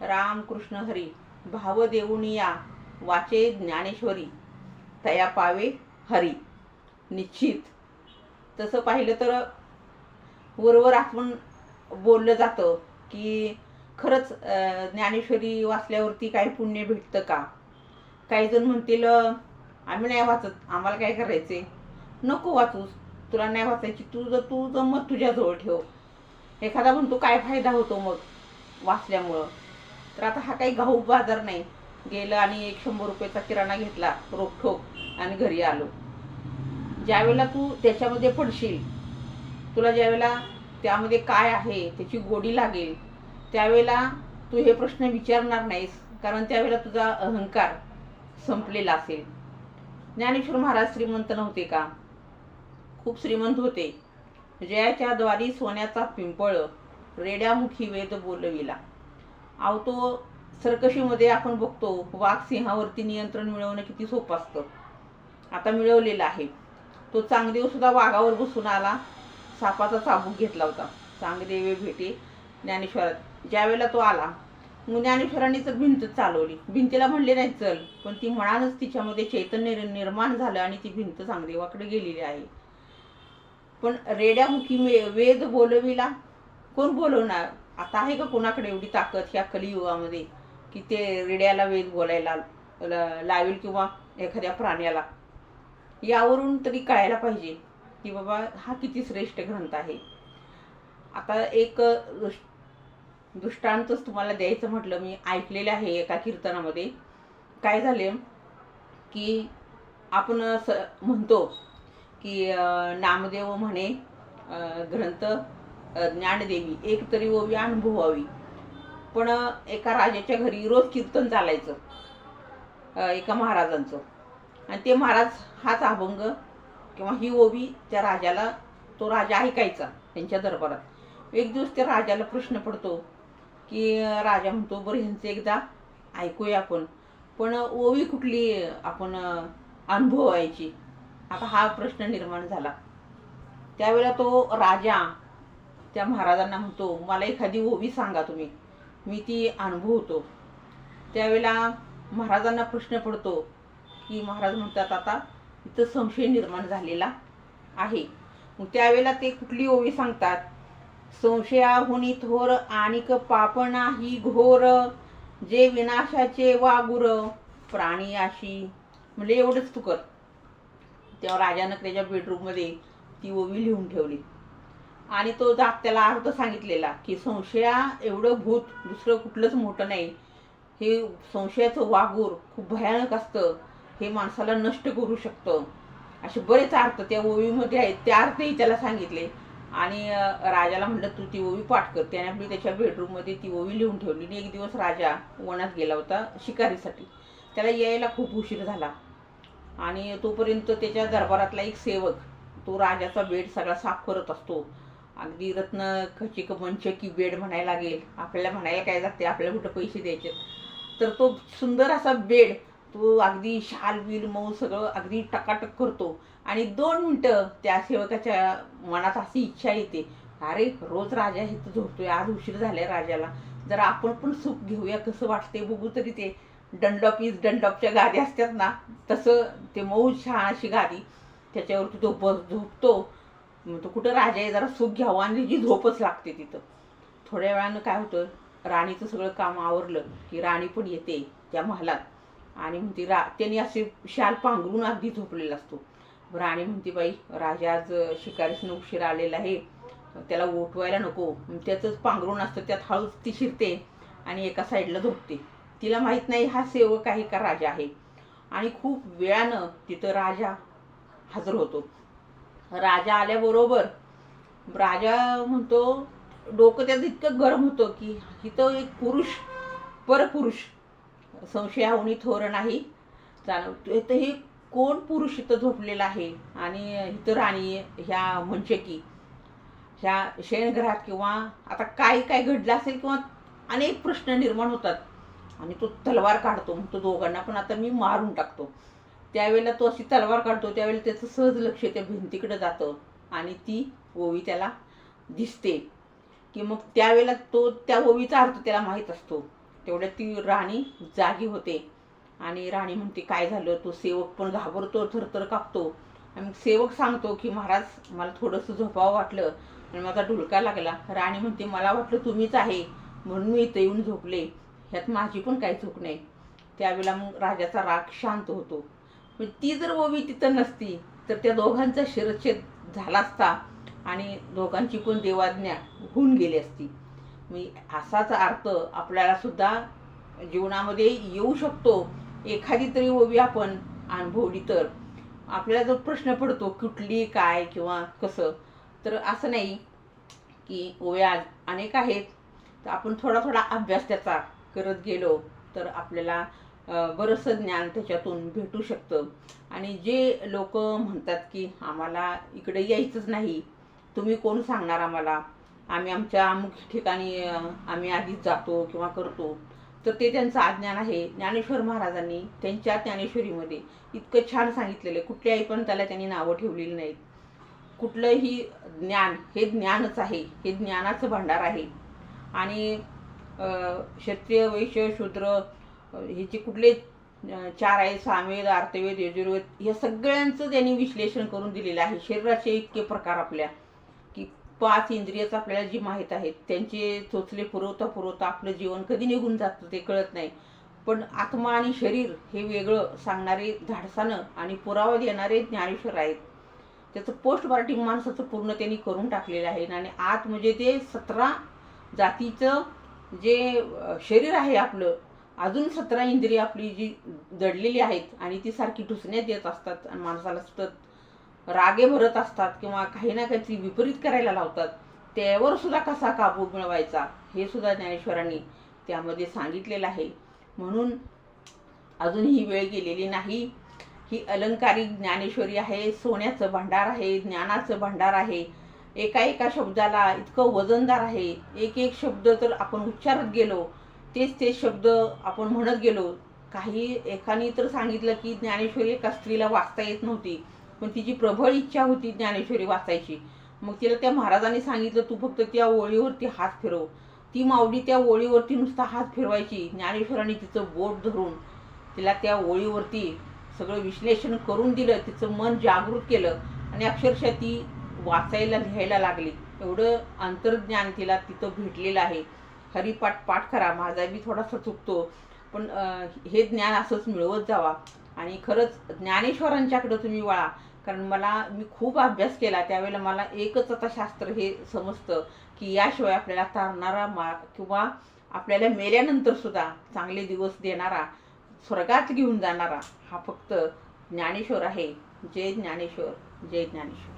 राम कृष्ण हरी भाव देऊनिया वाचे ज्ञानेश्वरी तया पावे हरी. निश्चित. तसं पाहिलं तर वरवर आपण बोललं जातं की खरंच ज्ञानेश्वरी वाचल्यावरती काही पुण्य भेटतं का? काही जण म्हणतील आम्ही नाही वाचत आम्हाला काय करायचे नको वाचूस तुला नाही वाचायची तू जर तू जर मत तुझ्याजवळ ठेव. एखादा म्हणतो काय फायदा होतो मग वाचल्यामुळं? तर आता हा काही घाऊक बाजार नाही. गेलं आणि एक शंभर रुपयाचा किराणा घेतला रोखोक आणि घरी आलो. ज्यावेळेला तू त्याच्यामध्ये पडशील तुला ज्यावेळेला त्यामध्ये काय आहे त्याची गोडी लागेल त्यावेळेला तू हे प्रश्न विचारणार नाहीस कारण त्यावेळेला तुझा अहंकार संपलेला असेल. ज्ञानेश्वर महाराज श्रीमंत नव्हते का? खूप श्रीमंत होते. जयाच्या द्वारी सोन्याचा पिंपळ रेड्यामुखी वेद बोलविला. अहो तो सर्कशीमध्ये आपण बघतो वाघ सिंहावरती नियंत्रण मिळवणं किती सोपं असतं. आता मिळवलेलं आहे. तो चांगदेवसुद्धा वाघावर बसून आला. सापाचा चाबूक घेतला होता. चांगदेवे भेटे ज्ञानेश्वरात. ज्यावेळेला तो आला मग ज्ञानेश्वरांनी तर भिंत चालवली. भिंतीला म्हणले नाही चल. पण ती म्हणानच तिच्यामध्ये चैतन्य निर्माण झालं आणि ती भिंत चांगदेवाकडे गेलेली आहे. पण रेड्यामुखी मे- वेद बोलविला. कोण बोलवणार? आता आहे का कोणाकडे एवढी ताकद ह्या कलियुगामध्ये की ते रेड्याला वेद बोलायला लावेल किंवा एखाद्या प्राण्याला? यावरून तरी कळायला पाहिजे की बाबा हा किती श्रेष्ठ ग्रंथ आहे. आता एक दृष्टांतच तुम्हाला द्यायचं म्हटलं मी ऐकलेलं आहे एका कीर्तनामध्ये. काय झाले की आपण असं म्हणतो की नामदेव म्हणे ग्रंथ ज्ञानदेवी एक तरी ओवी अनुभवावी. पण एका राजाच्या घरी रोज कीर्तन चालायचं. एका महाराजांचं. आणि ते महाराज हाच अभंग किंवा ही ओवी त्या राजाला तो राजा ऐकायचा त्यांच्या दरबारात. एक दिवस त्या राजाला प्रश्न पडतो की राजा म्हणतो बरं ह्यांचं एकदा ऐकूया आपण. पण ओवी कुठली आपण अनुभवायची? आता हा प्रश्न निर्माण झाला. त्यावेळेला तो राजा त्या महाराजांना म्हणतो मला एखादी ओवी सांगा तुम्ही. मी ती अनुभवतो. त्यावेळेला महाराजांना प्रश्न पडतो की महाराज म्हणतात आता इथं संशय निर्माण झालेला आहे. मग त्यावेळेला ते कुठली ओवी सांगतात? संशयाहुनी थोर आणिक पापणा ही घोर जे विनाशाचे वागुर प्राणी आशी म्हणजे एवढंच तू कर तेव्हा राजानं त्याच्या बेडरूममध्ये ती ओवी लिहून ठेवली. आणि तो जात त्याला अर्थ सांगितलेला की संशया एवढं भूत दुसरं कुठलंच मोठं नाही. हे संशयाचं वागूर खूप भयानक असतं. हे माणसाला नष्ट करू शकतं. असे बरेच अर्थ त्या ओवीमध्ये आहेत. त्या अर्थही त्याला सांगितले. आणि राजाला म्हटलं तू ती ओवी पाठ कर. त्याने आपली त्याच्या बेडरूममध्ये ती ओवी लिहून ठेवली आणि एक दिवस राजा वनात गेला होता शिकारीसाठी. त्याला यायला खूप उशीर झाला. आणि तोपर्यंत त्याच्या दरबारातला एक सेवक तो राजाचा बेड सगळा साफ करत असतो. अगदी रत्न खचिक मंचकी बेड म्हणायला लागेल. आपल्याला म्हणायला काय जाते आपल्याला कुठं पैसे द्यायचे? तर तो सुंदर असा बेड तो अगदी शाल बिल मऊ सगळं अगदी टकाटक करतो. आणि दोन मिनटं त्या सेवकाच्या मनात अशी इच्छा येते. अरे रोज राजा इथं झोपतोय. आज उशीर झालाय राजाला. जरा आपण पण सुख घेऊया. कसं वाटते बघू तरी ते. दंडॉप इज दंडॉपच्या गादी असतात ना. तसं ते मऊ छान अशी गादी. त्याच्यावरती तो बस झोपतो. मग तो कुठं राजा आहे जरा सुख घ्यावं आणि जी झोपच लागते तिथं. थोड्या वेळानं काय होतं राणीचं सगळं काम आवरलं की राणी पण येते त्या महालात. आणि म्हणते रा त्यांनी असे शाल पांघरून अगदी झोपलेला असतो. राणी म्हणते बाई राजा आज शिकारीसनं उशीर आलेला आहे. त्याला उठवायला नको. मग त्याचंच पांघरून असतं त्यात हळूच ती शिरते आणि एका साईडला झोपते. तिला माहीत नाही हा सेवक आहे का राजा आहे. आणि खूप वेळानं तिथं राजा हजर होतो. राजा आल्याबरोबर राजा म्हणतो डोकं त्याचं इतकं गरम होतं की इथं एक पुरुष परपुरुष संशयाहुनी थोर नाही. जाणव इथं हे कोण पुरुष इथं झोपलेला आहे? आणि इथं राणी ह्या म्हणजे मंचकी ह्या शयनग्रहात किंवा आता काय काय घडलं असेल किंवा अनेक प्रश्न निर्माण होतात. आणि तो तलवार काढतो म्हणतो दोघांना पण आता मी मारून टाकतो. त्यावेळेला तो अशी तलवार काढतो त्यावेळेला त्याचं सहज लक्ष त्या भिंतीकडे जातं आणि ती ओवी त्याला दिसते. की मग त्यावेळेला तो त्या ओवीचा अर्थ त्याला माहीत असतो. तेवढ्यात ती राणी जागी होते आणि राणी म्हणते काय झालं? तो सेवक पण घाबरतो थरथर कापतो. आणि मग सेवक सांगतो की महाराज मला थोडंसं झोपावं वाटलं आणि माझा ढुलका लागला. राणी म्हणते मला वाटलं तुम्हीच आहे म्हणून मी इथं येऊन झोपले. ह्यात माझी पण काही चूक नाही. त्यावेळेला मग राजाचा राग शांत होतो. पण ती जर ओवी तिथं नसती तर त्या दोघांचा शिरच्छेद झाला असता आणि दोघांची पण देवाज्ञा होऊन गेली असती. मी असाच अर्थ आपल्याला सुद्धा जीवनामध्ये येऊ शकतो. एखादी तरी ओवी आपण अनुभवली तर. आपल्याला जो प्रश्न पडतो कुठली काय किंवा कसं तर असं नाही की ओव्या अनेक आहेत. तर आपण थोडा थोडा अभ्यास त्याचा करत गेलो तर आपल्याला बरंचसं ज्ञान त्याच्यातून भेटू शकतं. आणि जे लोक म्हणतात की आम्हाला इकडे यायचंच नाही तुम्ही कोण सांगणार आम्हाला? आम्ही आमच्या अमुक ठिकाणी आम्ही आधीच जातो किंवा करतो. तर ते त्यांचं अज्ञान आहे. ज्ञानेश्वर महाराजांनी त्यांच्या ज्ञानेश्वरीमध्ये इतकं छान सांगितलेलं आहे. कुठल्याही पण त्याला त्यांनी नावं ठेवलेली नाहीत. कुठलंही ज्ञान हे ज्ञानच आहे. हे ज्ञानाचं भांडार आहे. आणि क्षत्रिय वैश्य शूद्र ह्याचे कुठले चार आहेत सामवेद अर्थवेद यजुर्वेद या सगळ्यांचं त्यांनी विश्लेषण करून दिलेलं आहे. शरीराचे इतके प्रकार आपल्या की पाच इंद्रियच आपल्याला जी माहीत आहेत त्यांचे चोचले पुरवता पुरवता आपलं जीवन कधी निघून जातं ते कळत नाही. पण आत्मा आणि शरीर हे वेगळं सांगणारे धाडसानं आणि पुरावा देणारे ज्ञानेश्वर आहेत. त्याचं पोस्टमार्टिंग माणसाचं पूर्ण त्यांनी करून टाकलेलं आहे. आणि आत म्हणजे ते सतरा जातीचं जे शरीर आहे आपलं अजून सतरा इंद्रिय आपली जी दडलेली आहेत आणि ती सारखी ठुसण्यात येत असतात आणि माणसाला सतत रागे भरत असतात किंवा काही ना काहीतरी विपरीत करायला लावतात त्यावर सुद्धा कसा काबू मिळवायचा हे सुद्धा ज्ञानेश्वरांनी त्यामध्ये सांगितलेलं आहे. म्हणून अजून ही वेळ गेलेली नाही. ही अलंकारिक ज्ञानेश्वरी आहे सोन्याचं भांडार आहे ज्ञानाचं भांडार आहे. एका एका शब्दाला इतकं वजनदार आहे. एक एक शब्द तर आपण उच्चारत गेलो तेच ते शब्द आपण म्हणत गेलो काही एकाने तर सांगितलं की ज्ञानेश्वरी एका स्त्रीला वाचता येत नव्हती पण तिची प्रबळ इच्छा होती ज्ञानेश्वरी वाचायची. मग तिला त्या महाराजांनी सांगितलं तू फक्त त्या ओळीवरती हात फिरव. ती मावडी त्या ओळीवरती नुसता हात फिरवायची ज्ञानेश्वरांनी तिचं बोट धरून तिला त्या ओळीवरती सगळं विश्लेषण करून दिलं तिचं मन जागृत केलं आणि अक्षरशः ती वाचायला लिहायला लागली. एवढं अंतर्ज्ञान तिला तिथं भेटलेलं आहे. हरिपाठ पाठ करा माझा मी थोडासा चुकतो. पण हे ज्ञान असंच मिळवत जावा. आणि खरंच ज्ञानेश्वरांच्याकडं तुम्ही वळा. कारण मला मी खूप अभ्यास केला. त्यावेळेला मला एकच आता शास्त्र हे समजतं की याशिवाय आपल्याला तारणारा मा किंवा आपल्याला मेल्यानंतर सुद्धा चांगले दिवस देणारा स्वर्गात घेऊन जाणारा हा फक्त ज्ञानेश्वर आहे. जय ज्ञानेश्वर. जय ज्ञानेश्वर.